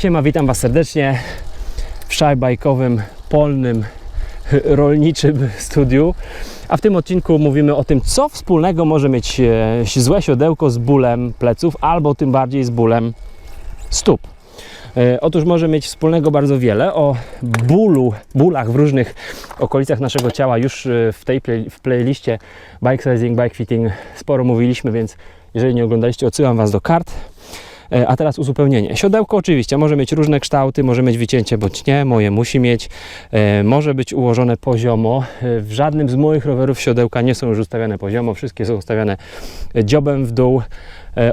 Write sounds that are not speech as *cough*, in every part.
Siema, witam Was serdecznie w szajbajkowym, polnym, *laughs* rolniczym studiu. A w tym odcinku mówimy o tym, co wspólnego może mieć e, złe siodełko z bólem pleców, albo tym bardziej z bólem stóp. E, Otóż może mieć wspólnego bardzo wiele. O bólu, bólach w różnych okolicach naszego ciała już e, w tej play, w playliście Bike Sizing, Bike Fitting sporo mówiliśmy, więc jeżeli nie oglądaliście, odsyłam Was do kart. E, A teraz uzupełnienie. Siodełko oczywiście może mieć różne kształty, może mieć wycięcie bądź nie, moje musi mieć. E, Może być ułożone poziomo. E, W żadnym z moich rowerów siodełka nie są już ustawiane poziomo, wszystkie są ustawiane dziobem w dół.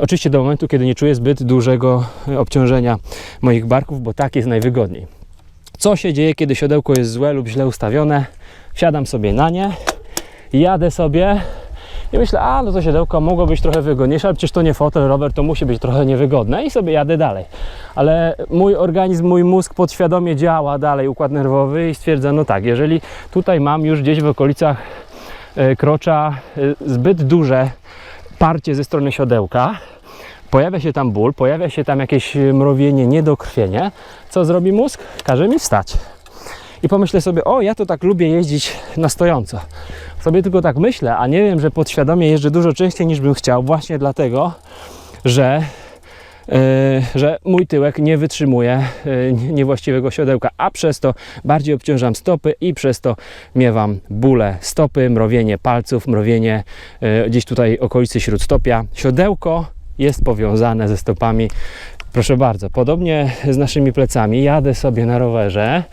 Oczywiście do momentu, kiedy nie czuję zbyt dużego obciążenia moich barków, bo tak jest najwygodniej. Co się dzieje, kiedy siodełko jest złe lub źle ustawione? Wsiadam sobie na nie, jadę sobie i myślę, a no to siodełko mogło być trochę wygodniejsze, ale przecież to nie fotel, rower, to musi być trochę niewygodne i sobie jadę dalej. Ale mój organizm, mój mózg podświadomie działa dalej, układ nerwowy i stwierdza, no tak, jeżeli tutaj mam już gdzieś w okolicach e, krocza e, zbyt duże parcie ze strony siodełka, pojawia się tam ból, pojawia się tam jakieś mrowienie, niedokrwienie, co zrobi mózg? Każe mi wstać. I pomyślę sobie, o, ja to tak lubię jeździć na stojąco. Sobie tylko tak myślę, a nie wiem, że podświadomie jeżdżę dużo częściej niż bym chciał, właśnie dlatego, że, yy, że mój tyłek nie wytrzymuje yy, niewłaściwego siodełka, a przez to bardziej obciążam stopy i przez to miewam bóle stopy, mrowienie palców, mrowienie yy, gdzieś tutaj okolicy śródstopia. Siodełko jest powiązane ze stopami. Proszę bardzo, podobnie z naszymi plecami. Jadę sobie na rowerze,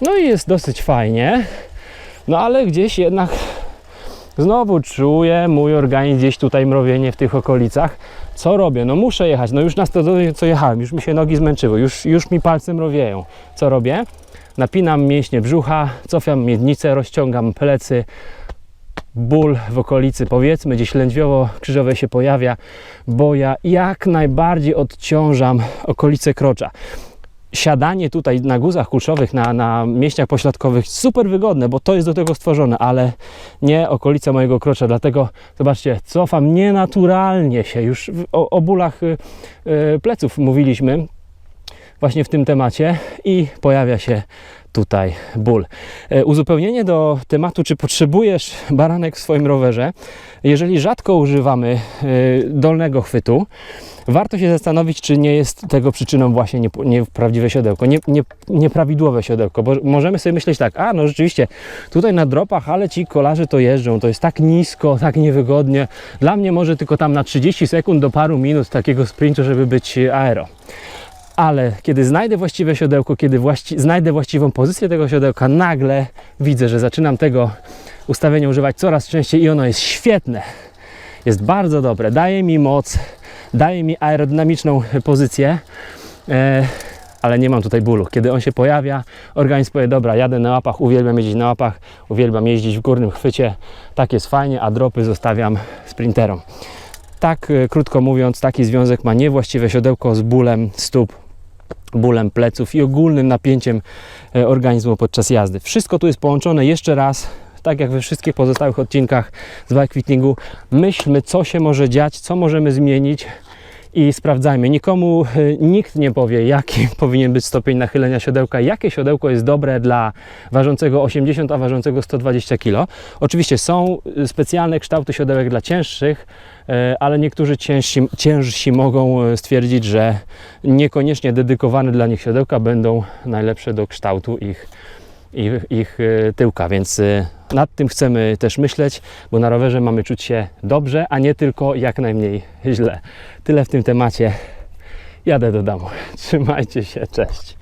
no i jest dosyć fajnie, no ale gdzieś jednak znowu czuję mój organizm gdzieś tutaj mrowienie w tych okolicach. Co robię? No muszę jechać. No już na to co jechałem, już mi się nogi zmęczyły, już, już mi palce mrowieją. Co robię? Napinam mięśnie brzucha, cofam miednicę, rozciągam plecy, ból w okolicy, powiedzmy, gdzieś lędźwiowo-krzyżowej się pojawia, bo ja jak najbardziej odciążam okolice krocza. Siadanie tutaj na guzach kulszowych, na, na mięśniach pośladkowych, super wygodne, bo to jest do tego stworzone, ale nie okolica mojego krocza. Dlatego zobaczcie, cofam nienaturalnie się. Już o, o bólach y, y, pleców mówiliśmy właśnie w tym temacie i pojawia się tutaj ból. E, Uzupełnienie do tematu, czy potrzebujesz baranek w swoim rowerze. Jeżeli rzadko używamy e, dolnego chwytu, warto się zastanowić, czy nie jest tego przyczyną właśnie nie- nieprawdziwe siodełko, nie, nie, nieprawidłowe siodełko, bo możemy sobie myśleć tak, a no rzeczywiście tutaj na dropach, ale ci kolarze to jeżdżą, to jest tak nisko, tak niewygodnie. Dla mnie może tylko tam na 30 sekund do paru minut takiego sprintu, żeby być aero ale kiedy znajdę właściwe siodełko, kiedy właści- znajdę właściwą pozycję tego siodełka, nagle widzę, że zaczynam tego ustawienia używać coraz częściej i ono jest świetne. Jest bardzo dobre, daje mi moc, daje mi aerodynamiczną pozycję, e, ale nie mam tutaj bólu. Kiedy on się pojawia, organizm powie, dobra, jadę na łapach, uwielbiam jeździć na łapach, uwielbiam jeździć w górnym chwycie, tak jest fajnie, a dropy zostawiam sprinterom. Tak, e, krótko mówiąc, taki związek ma niewłaściwe siodełko z bólem stóp, bólem pleców i ogólnym napięciem e, organizmu podczas jazdy. Wszystko tu jest połączone jeszcze raz, tak jak we wszystkich pozostałych odcinkach z bike fittingu. Myślmy, co się może dziać, co możemy zmienić i sprawdzajmy. Nikomu e, nikt nie powie, jaki *laughs* powinien być stopień nachylenia siodełka, jakie siodełko jest dobre dla ważącego 80, a ważącego 120 kg. Oczywiście są e, specjalne kształty siodełek dla cięższych, e, ale niektórzy ciężsi, ciężsi mogą stwierdzić, że niekoniecznie dedykowane dla nich siodełka będą najlepsze do kształtu ich, ich, ich e, tyłka, więc e, nad tym chcemy też myśleć, bo na rowerze mamy czuć się dobrze, a nie tylko jak najmniej źle. Tyle w tym temacie. Jadę do domu. *laughs* Trzymajcie się, cześć.